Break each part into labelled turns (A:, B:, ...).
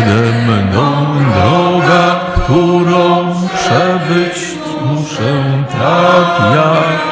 A: przede mną droga, którą przebyć muszę tak jak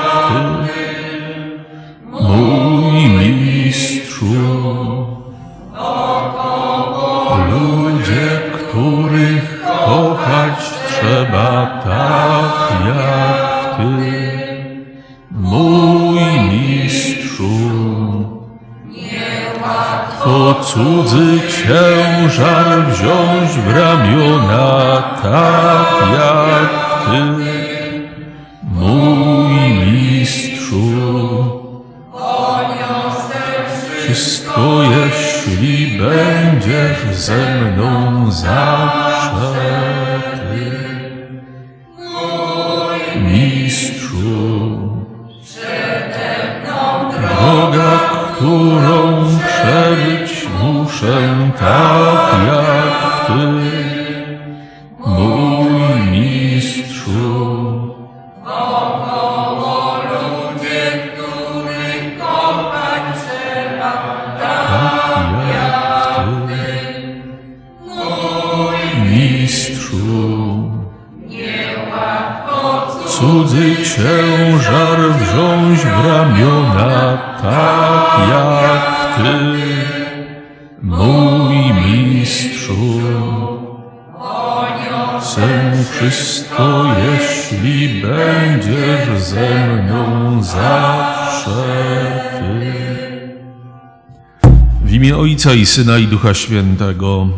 A: i Syna i Ducha Świętego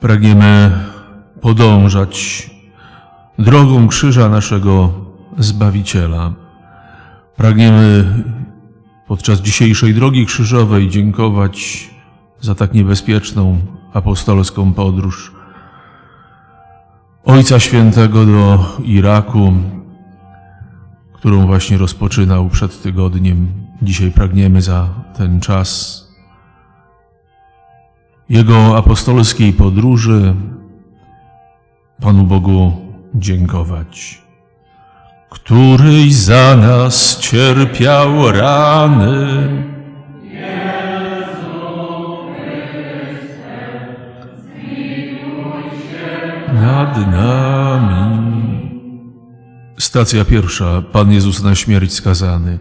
A: pragniemy podążać drogą krzyża naszego Zbawiciela. Pragniemy podczas dzisiejszej drogi krzyżowej dziękować za tak niebezpieczną apostolską podróż Ojca Świętego do Iraku, którą właśnie rozpoczynał przed tygodniem. Dzisiaj pragniemy za ten czas Jego apostolskiej podróży Panu Bogu dziękować. Któryś za nas cierpiał rany. Nad nami. Stacja pierwsza. Pan Jezus na śmierć skazany.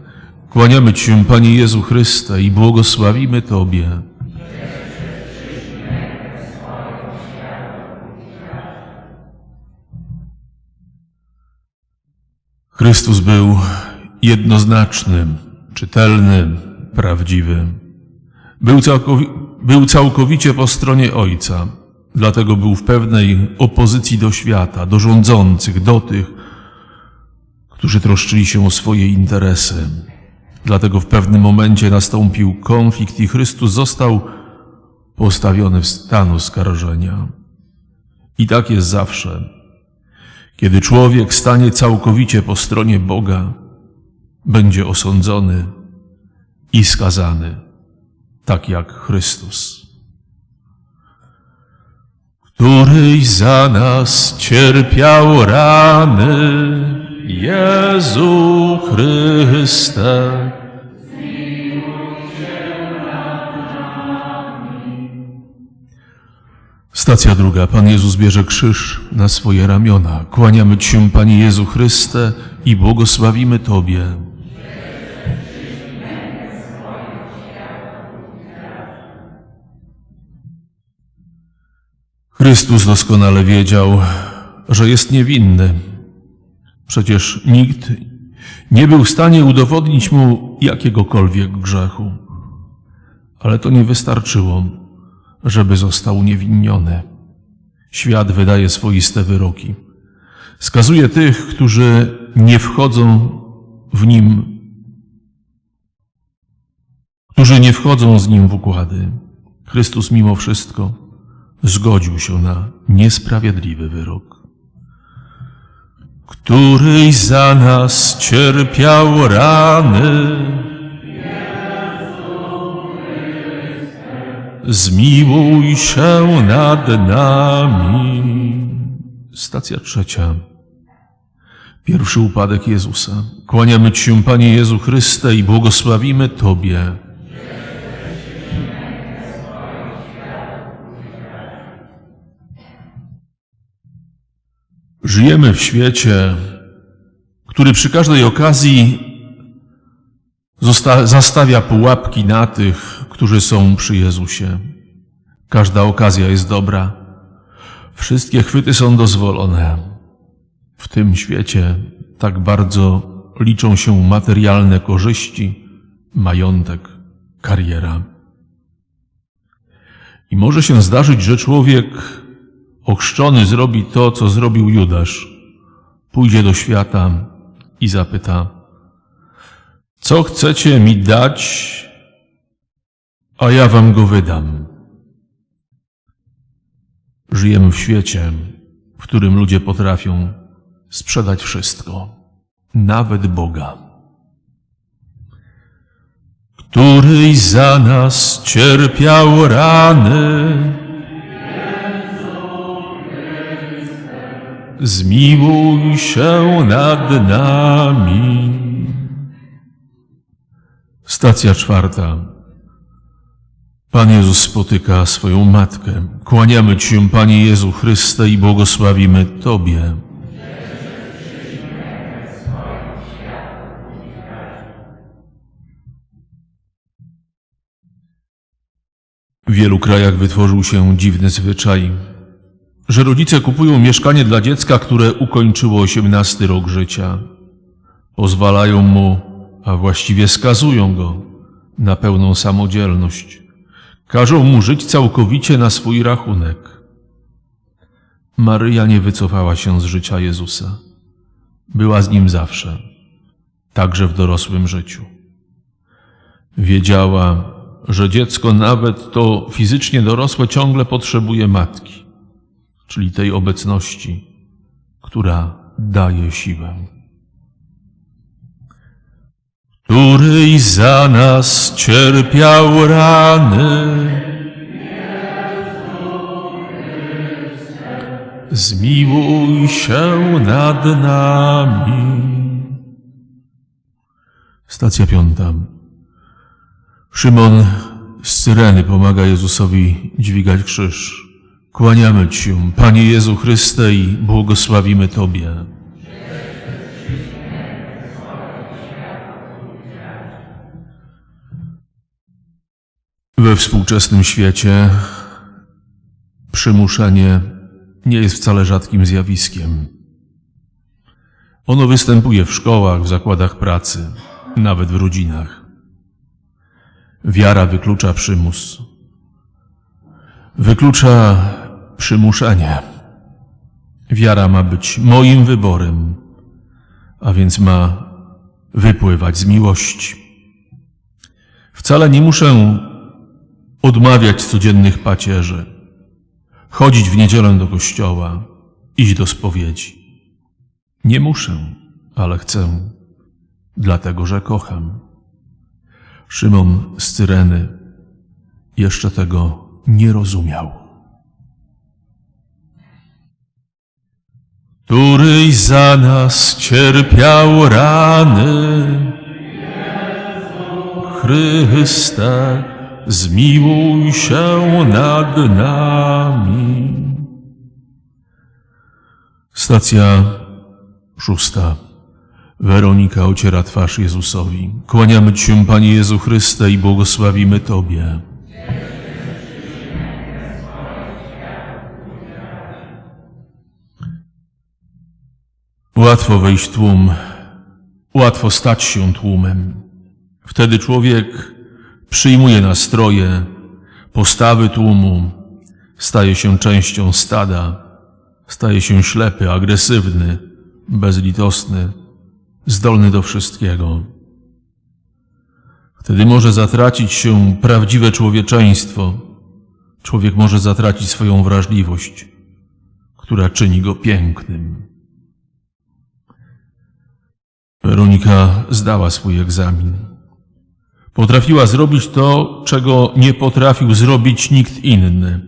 A: Kłaniamy Ci się, Panie Jezu Chryste, i błogosławimy Tobie. Chrystus był jednoznaczny, czytelny, prawdziwy. Był, całkowi- był całkowicie po stronie Ojca, dlatego był w pewnej opozycji do świata, do rządzących, do tych, którzy troszczyli się o swoje interesy. Dlatego w pewnym momencie nastąpił konflikt i Chrystus został postawiony w stan oskarżenia. I tak jest zawsze. Kiedy człowiek stanie całkowicie po stronie Boga, będzie osądzony i skazany, tak jak Chrystus. Któryś za nas cierpiał rany, Jezu Chryste. Stacja druga. Pan Jezus bierze krzyż na swoje ramiona. Kłaniamy Ci się, Panie Jezu Chryste, i błogosławimy Tobie. Chrystus doskonale wiedział, że jest niewinny. Przecież nikt nie był w stanie udowodnić mu jakiegokolwiek grzechu. Ale to nie wystarczyło, żeby został uniewinniony. Świat wydaje swoiste wyroki. Skazuje tych, którzy nie wchodzą w nim, którzy nie wchodzą z nim w układy. Chrystus mimo wszystko zgodził się na niesprawiedliwy wyrok. któryś za nas cierpiał rany. Zmiłuj się nad nami. Stacja trzecia. Pierwszy upadek Jezusa. Kłaniamy Ci się, Panie Jezu Chryste, i błogosławimy Tobie. Żyjemy w świecie, który przy każdej okazji zastawia pułapki na tych, którzy są przy Jezusie. Każda okazja jest dobra. Wszystkie chwyty są dozwolone. W tym świecie tak bardzo liczą się materialne korzyści, majątek, kariera. I może się zdarzyć, że człowiek ochrzczony zrobi to, co zrobił Judasz. Pójdzie do świata i zapyta, co chcecie mi dać, a ja wam go wydam. Żyjemy w świecie, w którym ludzie potrafią sprzedać wszystko, nawet Boga. Któryś za nas cierpiał rany, zmiłuj się nad nami. Stacja czwarta. Pan Jezus spotyka swoją matkę. Kłaniamy Ci Panie Jezu Chryste, i błogosławimy Tobie. W wielu krajach wytworzył się dziwny zwyczaj, że rodzice kupują mieszkanie dla dziecka, które ukończyło 18 rok życia. Pozwalają mu, a właściwie skazują go na pełną samodzielność. Każą mu żyć całkowicie na swój rachunek. Maryja nie wycofała się z życia Jezusa. Była z nim zawsze, także w dorosłym życiu. Wiedziała, że dziecko, nawet to fizycznie dorosłe, ciągle potrzebuje matki, czyli tej obecności, która daje siłę. Któryś za nas cierpiał rany, zmiłuj się nad nami. Stacja piąta. Szymon z Cyreny pomaga Jezusowi dźwigać krzyż. Kłaniamy Ci Panie Jezu Chryste, i błogosławimy Tobie. We współczesnym świecie przymuszenie nie jest wcale rzadkim zjawiskiem. Ono występuje w szkołach, w zakładach pracy, nawet w rodzinach. Wiara wyklucza przymus. Wyklucza przymuszenie. Wiara ma być moim wyborem, a więc ma wypływać z miłości. Wcale nie muszę odmawiać codziennych pacierzy, chodzić w niedzielę do kościoła, iść do spowiedzi. Nie muszę, ale chcę, dlatego że kocham. Szymon z Cyreny jeszcze tego nie rozumiał. Któryś za nas cierpiał rany, Chryste, zmiłuj się nad nami. Stacja szósta. Weronika ociera twarz Jezusowi. Kłaniamy Ci się, Panie Jezu Chryste, i błogosławimy Tobie. Łatwo wejść tłum, łatwo stać się tłumem. Wtedy człowiek przyjmuje nastroje, postawy tłumu, staje się częścią stada, staje się ślepy, agresywny, bezlitosny, zdolny do wszystkiego. Wtedy może zatracić się prawdziwe człowieczeństwo. Człowiek może zatracić swoją wrażliwość, która czyni go pięknym. Weronika zdała swój egzamin. Potrafiła zrobić to, czego nie potrafił zrobić nikt inny.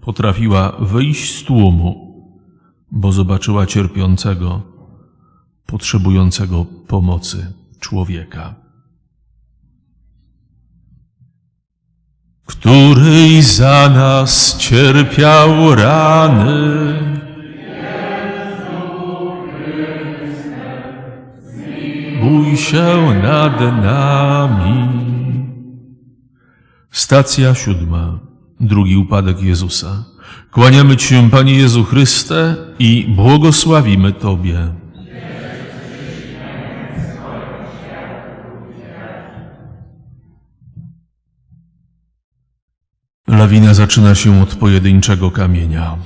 A: Potrafiła wyjść z tłumu, bo zobaczyła cierpiącego, potrzebującego pomocy człowieka. Który za nas cierpiał rany, bój się nad nami. Stacja siódma. Drugi upadek Jezusa. Kłaniamy Ci się, Panie Jezu Chryste, i błogosławimy Tobie. Lawina zaczyna się od pojedynczego kamienia.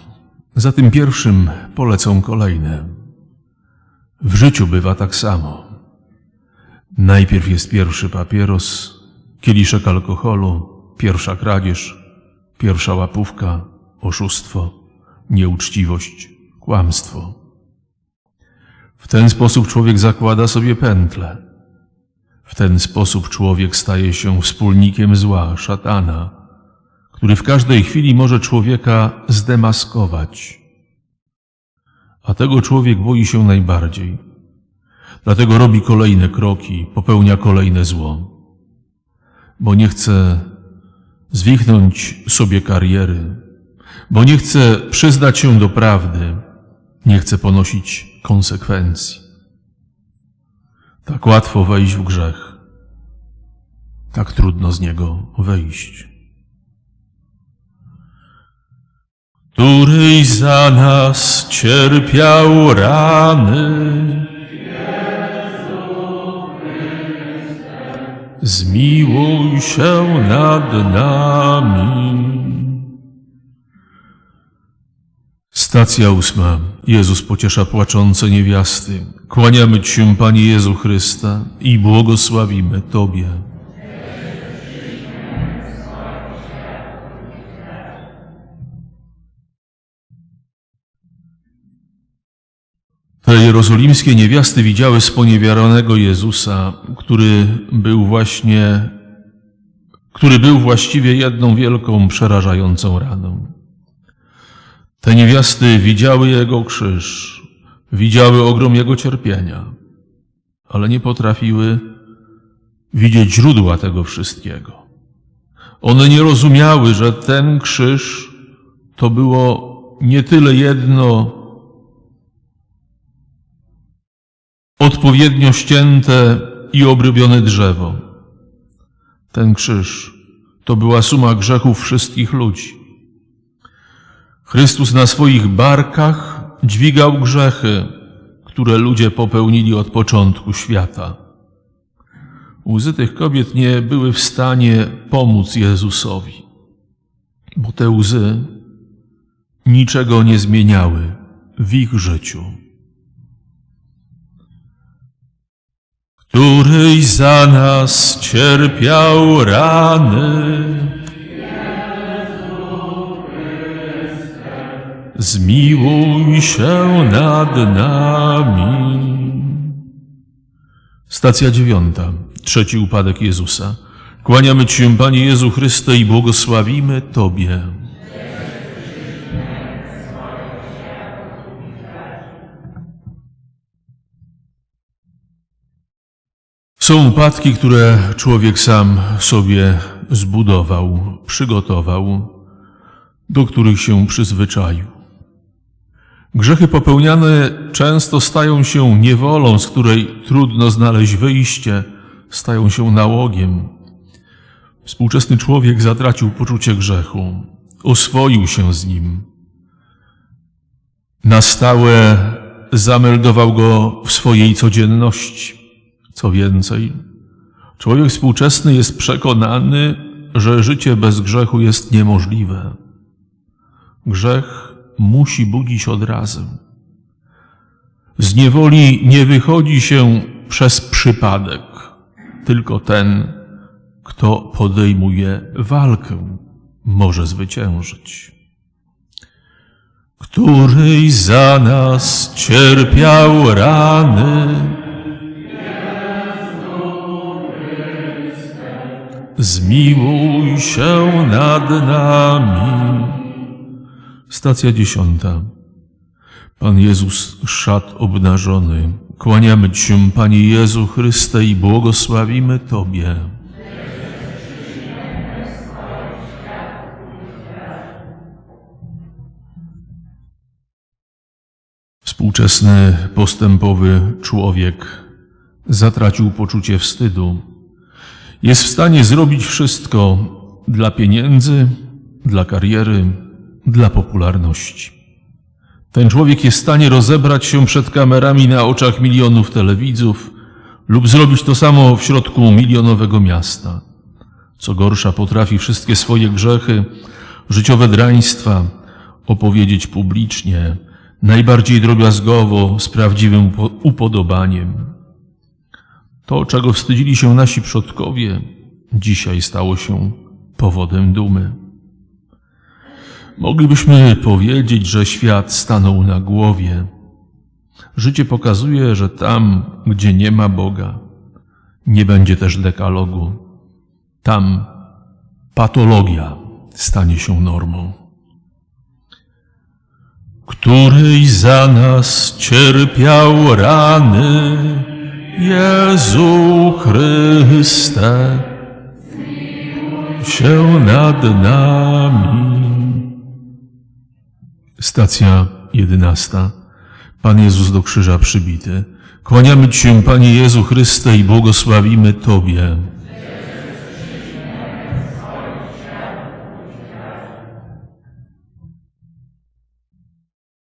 A: Za tym pierwszym polecą kolejne. W życiu bywa tak samo. Najpierw jest pierwszy papieros, kieliszek alkoholu, pierwsza kradzież, pierwsza łapówka, oszustwo, nieuczciwość, kłamstwo. W ten sposób człowiek zakłada sobie pętlę. W ten sposób człowiek staje się wspólnikiem zła, szatana, który w każdej chwili może człowieka zdemaskować. A tego człowiek boi się najbardziej. Dlatego robi kolejne kroki, popełnia kolejne zło. Bo nie chce zwichnąć sobie kariery, bo nie chce przyznać się do prawdy, nie chce ponosić konsekwencji. Tak łatwo wejść w grzech, tak trudno z niego wyjść. Któryś za nas cierpiał rany, zmiłuj się nad nami. Stacja ósma. Jezus pociesza płaczące niewiasty. Kłaniamy Ci się, Panie Jezu Chrysta, i błogosławimy Tobie. Jerozolimskie niewiasty widziały sponiewieronego Jezusa, który był właśnie, który był właściwie jedną wielką, przerażającą raną. Te niewiasty widziały Jego krzyż, widziały ogrom Jego cierpienia, ale nie potrafiły widzieć źródła tego wszystkiego. One nie rozumiały, że ten krzyż to było nie tyle jedno odpowiednio ścięte i obrobione drzewo. Ten krzyż to była suma grzechów wszystkich ludzi. Chrystus na swoich barkach dźwigał grzechy, które ludzie popełnili od początku świata. Łzy tych kobiet nie były w stanie pomóc Jezusowi, bo te łzy niczego nie zmieniały w ich życiu. Któryś za nas cierpiał rany, zmiłuj się nad nami. Stacja dziewiąta. Trzeci upadek Jezusa. Kłaniamy Ci Panie Jezu Chryste, i błogosławimy Tobie. Są upadki, które człowiek sam sobie zbudował, przygotował, do których się przyzwyczaił. Grzechy popełniane często stają się niewolą, z której trudno znaleźć wyjście, stają się nałogiem. Współczesny człowiek zatracił poczucie grzechu, oswoił się z nim. Na stałe zameldował go w swojej codzienności. Co więcej, człowiek współczesny jest przekonany, że życie bez grzechu jest niemożliwe. Grzech musi budzić od razu. Z niewoli nie wychodzi się przez przypadek, tylko ten, kto podejmuje walkę, może zwyciężyć. Któryś za nas cierpiał rany, zmiłuj się nad nami. Stacja dziesiąta. Pan Jezus szat obnażony. Kłaniamy Ci się, Panie Jezu Chryste, i błogosławimy Tobie. Współczesny, postępowy człowiek zatracił poczucie wstydu. Jest w stanie zrobić wszystko dla pieniędzy, dla kariery, dla popularności. Ten człowiek jest w stanie rozebrać się przed kamerami na oczach milionów telewidzów lub zrobić to samo w środku milionowego miasta. Co gorsza, potrafi wszystkie swoje grzechy, życiowe draństwa opowiedzieć publicznie, najbardziej drobiazgowo, z prawdziwym upo- upodobaniem. To, czego wstydzili się nasi przodkowie, dzisiaj stało się powodem dumy. Moglibyśmy powiedzieć, że świat stanął na głowie. Życie pokazuje, że tam, gdzie nie ma Boga, nie będzie też dekalogu. Tam patologia stanie się normą. Któryś za nas cierpiał rany, Jezu Chryste, się nad nami. Stacja jedenasta. Pan Jezus do krzyża przybity. Kłaniamy Ci się, Panie Jezu Chryste, i błogosławimy Tobie.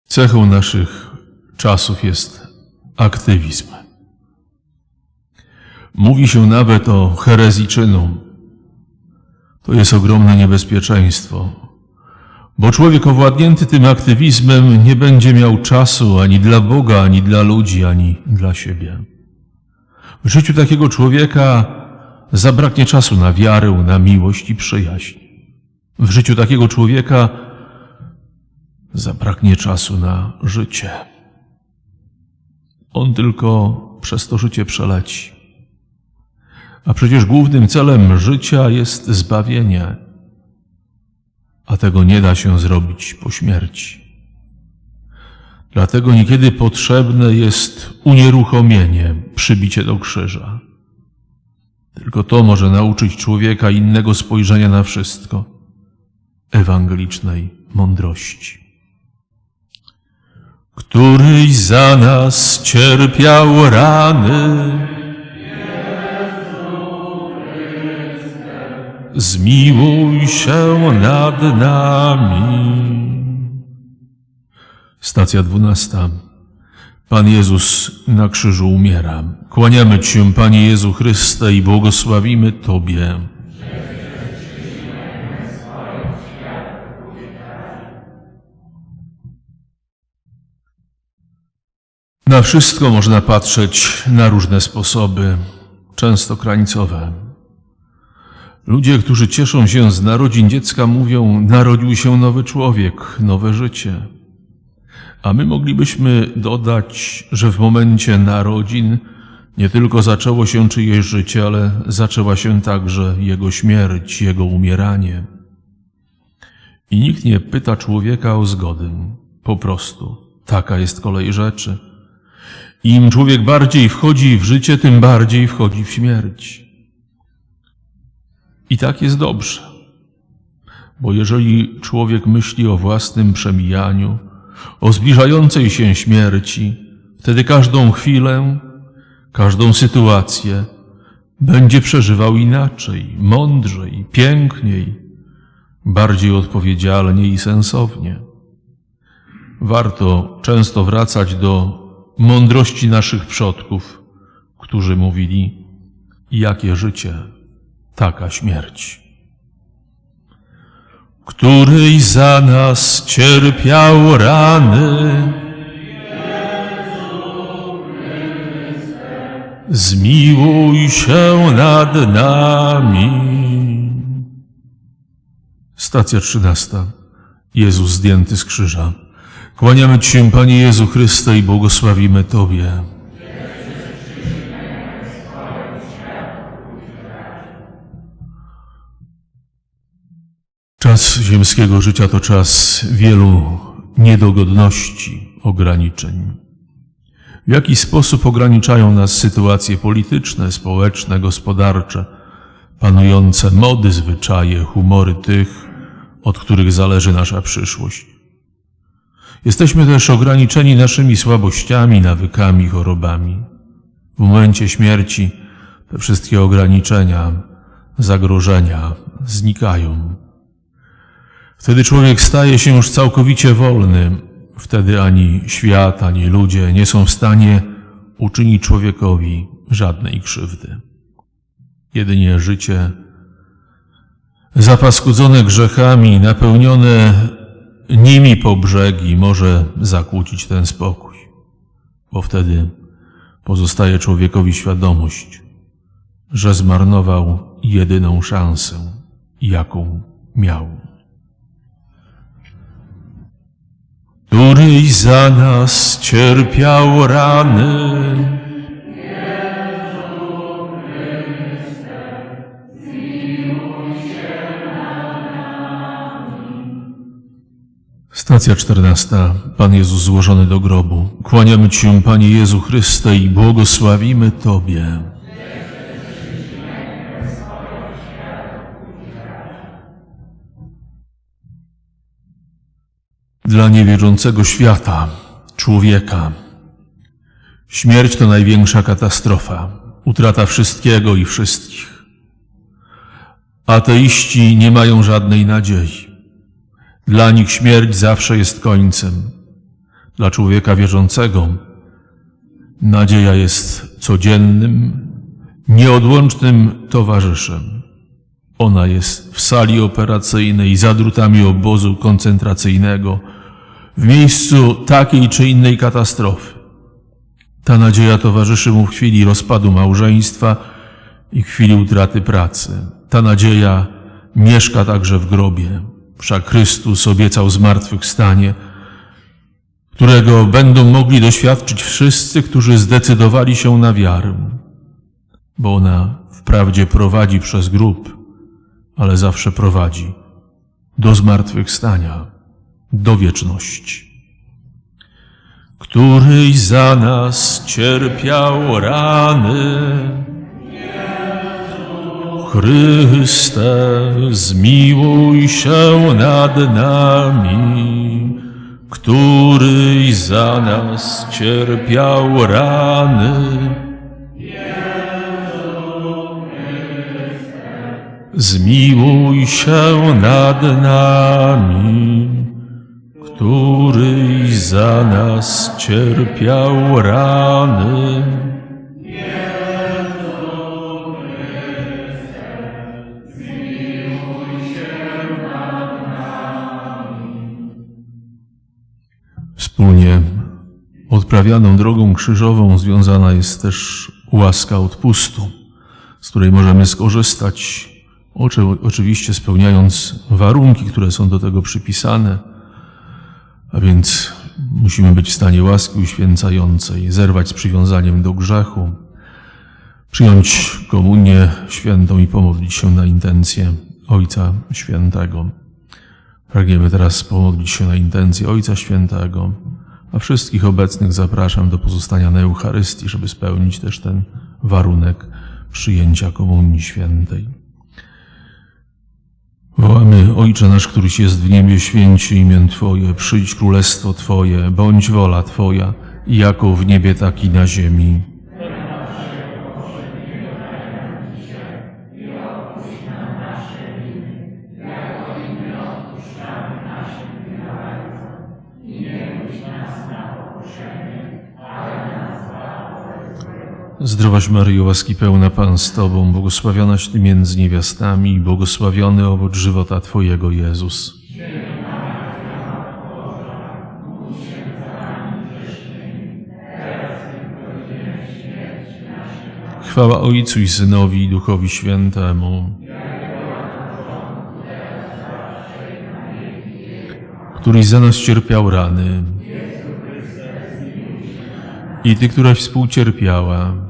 A: Cechą naszych czasów jest aktywizm. Mówi się nawet o herezji czynu. To jest ogromne niebezpieczeństwo, bo człowiek owładnięty tym aktywizmem nie będzie miał czasu ani dla Boga, ani dla ludzi, ani dla siebie. W życiu takiego człowieka zabraknie czasu na wiarę, na miłość i przyjaźń. W życiu takiego człowieka zabraknie czasu na życie. On tylko przez to życie przeleci. A przecież głównym celem życia jest zbawienie, a tego nie da się zrobić po śmierci. Dlatego niekiedy potrzebne jest unieruchomienie, przybicie do krzyża. Tylko to może nauczyć człowieka innego spojrzenia na wszystko, ewangelicznej mądrości. Któryś za nas cierpiał rany, zmiłuj się nad nami. Stacja dwunasta. Pan Jezus na krzyżu umiera. Kłaniamy Ci się, Panie Jezu Chryste, i błogosławimy Tobie. Na wszystko można patrzeć na różne sposoby, często krańcowe. Ludzie, którzy cieszą się z narodzin dziecka, mówią: Narodził się nowy człowiek, nowe życie. A my moglibyśmy dodać, że w momencie narodzin nie tylko zaczęło się czyjeś życie, ale zaczęła się także jego śmierć, jego umieranie. I nikt nie pyta człowieka o zgodę. Po prostu taka jest kolej rzeczy. Im człowiek bardziej wchodzi w życie, tym bardziej wchodzi w śmierć. I tak jest dobrze. Bo jeżeli człowiek myśli o własnym przemijaniu, o zbliżającej się śmierci, wtedy każdą chwilę, każdą sytuację będzie przeżywał inaczej, mądrzej, piękniej, bardziej odpowiedzialnie i sensownie. Warto często wracać do mądrości naszych przodków, którzy mówili, jakie życie, taka śmierć. Któryś za nas cierpiał rany, zmiłuj się nad nami. Stacja trzynasta. Jezus zdjęty z krzyża. Kłaniamy Ci się, Panie Jezu Chryste, i błogosławimy Tobie. Czas ziemskiego życia to czas wielu niedogodności, ograniczeń. W jaki sposób ograniczają nas sytuacje polityczne, społeczne, gospodarcze, panujące mody, zwyczaje, humory tych, od których zależy nasza przyszłość. Jesteśmy też ograniczeni naszymi słabościami, nawykami, chorobami. W momencie śmierci te wszystkie ograniczenia, zagrożenia znikają. Wtedy człowiek staje się już całkowicie wolny. Wtedy ani świat, ani ludzie nie są w stanie uczynić człowiekowi żadnej krzywdy. Jedynie życie zapaskudzone grzechami, napełnione nimi po brzegi może zakłócić ten spokój, bo wtedy pozostaje człowiekowi świadomość, że zmarnował jedyną szansę, jaką miał. Któryś za nas cierpiał rany, Stacja czternasta. Pan Jezus złożony do grobu. Kłaniamy Ci Panie Jezu Chryste, i błogosławimy Tobie. Dla niewierzącego świata, człowieka, śmierć to największa katastrofa, utrata wszystkiego i wszystkich. Ateiści nie mają żadnej nadziei. Dla nich śmierć zawsze jest końcem. Dla człowieka wierzącego nadzieja jest codziennym, nieodłącznym towarzyszem. Ona jest w sali operacyjnej, za drutami obozu koncentracyjnego, w miejscu takiej czy innej katastrofy. Ta nadzieja towarzyszy mu w chwili rozpadu małżeństwa i chwili utraty pracy. Ta nadzieja mieszka także w grobie. Wszak Chrystus obiecał zmartwychwstanie, którego będą mogli doświadczyć wszyscy, którzy zdecydowali się na wiarę, bo ona wprawdzie prowadzi przez grób, ale zawsze prowadzi do zmartwychwstania, do wieczności. Któryś za nas cierpiał rany, Chryste, zmiłuj się nad nami, któryś za nas cierpiał rany. Zmiłuj się nad nami, któryś za nas cierpiał rany. Wspólnie odprawianą drogą krzyżową związana jest też łaska odpustu, z której możemy skorzystać, oczy- oczywiście spełniając warunki, które są do tego przypisane, a więc musimy być w stanie łaski uświęcającej, zerwać z przywiązaniem do grzechu, przyjąć komunię świętą i pomodlić się na intencję Ojca Świętego. Pragniemy teraz pomodlić się na intencję Ojca Świętego, a wszystkich obecnych zapraszam do pozostania na Eucharystii, żeby spełnić też ten warunek przyjęcia Komunii Świętej. Wołamy, Ojcze nasz, któryś jest w niebie, święci imię Twoje, przyjdź królestwo Twoje, bądź wola Twoja, jako w niebie, tak i na ziemi. Zdrowaś Maryjo, łaski pełna Pan z Tobą, błogosławionaś Ty między niewiastami i błogosławiony owoc żywota Twojego, Jezus. Chwała Ojcu i Synowi i Duchowi Świętemu, któryś za nas cierpiał rany i Ty, któraś współcierpiała.